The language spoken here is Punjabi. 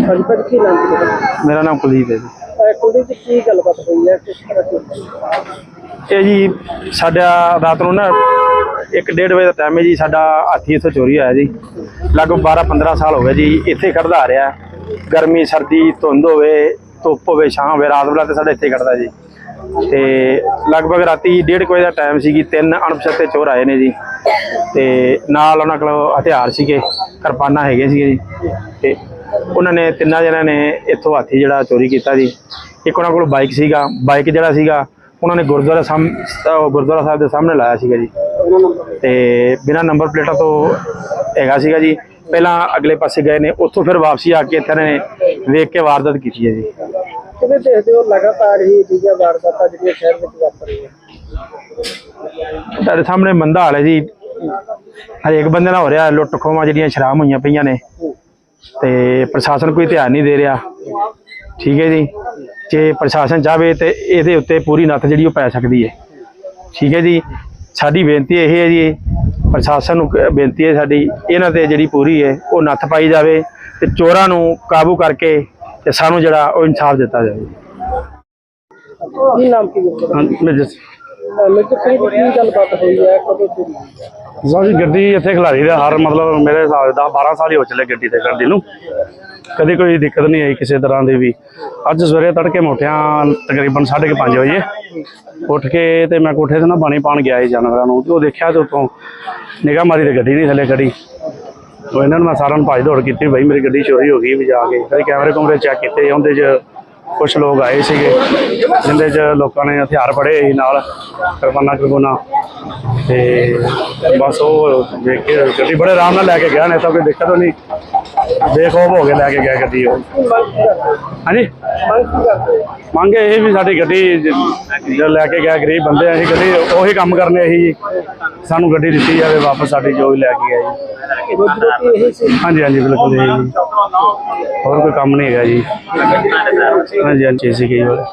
ਹਾਂਜੀ ਭਾਜੀ ਕੀ ਨਾਮ ਕੀ ਤੁਹਾਡਾ? ਮੇਰਾ ਨਾਮ ਕੁਲਦੀਪ ਹੈ ਜੀ। ਅਹ ਕੁਲਦੀਪ ਜੀ ਕੀ ਗੱਲਬਾਤ ਹੋਈ ਹੈ? ਕਿਸ ਤਰ੍ਹਾਂ ਦੀ ਇਹ ਜੀ ਸਾਡਾ ਰਾਤ ਨੂੰ ਨਾ 1:30 ਵਜੇ ਦਾ ਟਾਈਮ ਹੈ ਜੀ ਸਾਡਾ ਹਾਥੀ ਇੱਥੋਂ ਚੋਰੀ ਹੋਇਆ ਜੀ। ਲਗਭਗ 12-15 ਸਾਲ ਹੋ ਗਏ ਜੀ ਇੱਥੇ ਖੜਦਾ ਆ ਰਿਹਾ। ਗਰਮੀ ਸਰਦੀ ਧੁੰਦ ਹੋਵੇ ਧੁੱਪ ਹੋਵੇ ਛਾਂ ਹੋਵੇ ਰਾਤ ਵੇਲਾ ਤੇ ਸਾਡਾ ਇੱਥੇ ਖੜਦਾ ਜੀ। ਤੇ ਲਗਭਗ ਰਾਤੀ 1:30 ਵਜੇ ਦਾ ਟਾਈਮ ਸੀ ਜੀ ਤਿੰਨ ਅਣਪਛਾਤੇ ਚੋਰ ਆਏ ਨੇ ਜੀ। ਤੇ ਨਾਲ ਉਹਨਾਂ ਕੋਲ ਹਥਿਆਰ ਸੀਗੇ ਕਿਰਪਾਨਾਂ ਹੈਗੇ ਸੀਗੇ ਜੀ। ਤੇ ਉਹਨਾਂ ਨੇ ਤਿੰਨਾਂ ਜਣਿਆਂ ਨੇ ਇੱਥੋਂ ਹਾਥੀ ਜਿਹੜਾ ਚੋਰੀ ਕੀਤਾ ਜੀ। ਇੱਕ ਉਹਨਾਂ ਕੋਲ ਬਾਈਕ ਸੀਗਾ ਬਾਈਕ ਜਿਹੜਾ ਸੀਗਾ ਉਹਨਾਂ ਨੇ ਗੁਰਦੁਆਰਾ ਅਹ ਗੁਰਦੁਆਰਾ ਸਾਹਿਬ ਦੇ ਸਾਹਮਣੇ ਲਾਇਆ ਸੀਗਾ ਜੀ। ਤੇ ਬਿਨਾਂ ਨੰਬਰ ਪਲੇਟਾਂ ਤੋਂ ਹੈਗਾ ਸੀਗਾ ਜੀ। ਪਹਿਲਾਂ ਅਗਲੇ ਪਾਸੇ ਗਏ ਨੇ ਉੱਥੋਂ ਫਿਰ ਵਾਪਸੀ ਆ ਕੇ ਇੱਥੇ ਨੇ ਵੇਖ ਕੇ ਵਾਰਦਾਤ ਕੀਤੀ ਹੈ ਜੀ। ਕਿਵੇਂ ਦੇਖਦੇ ਹੋ ਲਗਾਤਾਰ ਹੀ ਜਿਹੜੀਆਂ ਵਾਰਦਾਤਾਂ ਜਿਹੜੀਆਂ ਸ਼ਹਿਰ ਵਿੱਚ ਵਾਪਰ ਰਹੀਆਂ? ਤੁਹਾਡੇ ਸਾਹਮਣੇ ਮੰਦਾ ਹਾਲ ਹੈ ਜੀ। ਹਰੇਕ ਬੰਦੇ ਨਾਲ ਹੋ ਰਿਹਾ ਲੁੱਟ ਖੋਵਾਂ ਜਿਹੜੀਆਂ ਸ਼ਰਾਬ ਹੋਈਆਂ ਪਈਆਂ ਨੇ। ਤੇ ਪ੍ਰਸ਼ਾਸਨ ਕੋਈ ਧਿਆਨ ਨਹੀਂ ਦੇ ਰਿਹਾ। ਠੀਕ ਹੈ ਜੀ? ਜੇ ਪ੍ਰਸ਼ਾਸਨ ਚਾਹਵੇ ਤੇ ਇਹਦੇ ਉੱਤੇ ਪੂਰੀ ਨੱਥ ਜਿਹੜੀ ਉਹ ਪੈ ਸਕਦੀ ਹੈ। ਠੀਕ ਹੈ ਜੀ? ਸਾਡੀ ਬੇਨਤੀ ਇਹ ਹੈ ਜੀ ਪ੍ਰਸ਼ਾਸਨ ਨੂੰ ਬੇਨਤੀ ਹੈ ਸਾਡੀ ਇਹਨਾਂ ਤੇ ਜਿਹੜੀ ਪੂਰੀ ਹੈ ਉਹ ਨੱਥ ਪਾਈ ਜਾਵੇ ਤੇ ਚੋਰਾਂ ਨੂੰ ਕਾਬੂ ਕਰਕੇ ਤੇ ਸਾਨੂੰ ਜਿਹੜਾ ਉਹ ਇਨਸਾਫ ਦਿੱਤਾ ਜਾਵੇ। ਕੀ ਨਾਮ ਕੀ ਤੁਹਾਡਾ? ਅਹ ਮਿਰਜ਼ਾ ਫਰੀਦ ਕੀ ਗੱਲਬਾਤ ਹੋਈ ਹੈ, ਕਦੋਂ ਚੋਰੀ ਹੋਈ ਹੈ? ਸਾਡੀ ਗੱਡੀ ਇੱਥੇ ਖਿਲਾਰੀ ਦਾ ਹਰ ਮਤਲਬ ਮੇਰੇ ਹਿਸਾਬ ਦਾ 12 ਸਾਲ ਹੀ ਹੋ ਚੱਲੇ ਗੱਡੀ ਤੇ ਕਰਦੀ ਨੂੰ। ਕਦੇ ਕੋਈ ਦਿੱਕਤ ਨਹੀਂ ਆਈ ਕਿਸੇ ਤਰ੍ਹਾਂ ਦੀ ਵੀ। ਅੱਜ ਸਵੇਰੇ ਤੜਕੇ ਮੋਟਿਆਂ ਤਕਰੀਬਨ 5:30 ਵਜੇ ਉੱਠ ਕੇ ਤੇ ਮੈਂ ਕੋਠੇ ਤੇ ਨਾ ਪਾਣੀ ਪਾਣ ਗਿਆ ਸੀ ਜਾਨਵਰਾਂ ਨੂੰ। ਤੇ ਉਹ ਦੇਖਿਆ ਤੇ ਉਤੋਂ ਨਿਗਾਹ ਮਾਰੀ ਤੇ ਗੱਡੀ ਨਹੀਂ ਥੱਲੇ ਖੜੀ ਉਹ ਇਹਨਾਂ ਨੂੰ ਮੈਂ ਸਾਰਿਆਂ ਨੂੰ ਭੱਜ ਦੌੜ ਕੀਤੀ ਬਈ ਮੇਰੀ ਗੱਡੀ ਚੋਰੀ ਹੋ ਗਈ ਵੀ ਜਾ ਕੇ। ਫਿਰ ਕੈਮਰੇ ਕੁਮਰੇ ਚੈੱਕ ਕੀਤੇ, ਉਹਦੇ 'ਚ ਕੁਝ ਲੋਕ ਆਏ ਸੀਗੇ, ਜਿੰਦੇ 'ਚ ਲੋਕਾਂ ਨੇ ਹਥਿਆਰ ਫੜੇ ਸੀ ਨਾਲ, ਕਿਰਪਾਨਾਂ ਕਿਰਪਾਨਾਂ। ਤੇ ਬਸ ਉਹ ਦੇਖ ਕੇ ਗੱਡੀ ਬੜੇ ਆਰਾਮ ਨਾਲ ਲੈ ਕੇ ਗਿਆ ਨੇ ਤਾਂ ਕੋਈ ਦਿੱਕਤ ਨਹੀਂ। ਬੇਖੌਫ ਹੋ ਕੇ ਲੈ ਕੇ ਗਿਆ ਗੱਡੀ ਉਹ। ਹਾਂਜੀ? ਮੰਗ ਇਹ ਵੀ ਸਾਡੀ ਗੱਡੀ ਜ- ਲੈ ਕੇ ਗਿਆ ਗਰੀਬ ਬੰਦੇ ਆ, ਅਸੀਂ ਗੱਡੀ ਉਹੀ ਕੰਮ ਕਰਨੇ ਅਸੀਂ ਜੀ ਸਾਨੂੰ ਗੱਡੀ ਦਿੱਤੀ ਜਾਵੇ ਵਾਪਸ ਸਾਡੀ ਜੋ ਵੀ ਲੈ ਕੇ ਗਿਆ ਜੀ। ਹਾਂਜੀ ਹਾਂਜੀ ਬਿਲਕੁਲ ਇਹ ਜੀ। ਹੋਰ ਕੋਈ ਕੰਮ ਨਹੀਂ ਹੈਗਾ ਜੀ। ਹਾਂਜੀ ਹਾਂਜੀ ਸੀ ਗਈ ਹੋਰ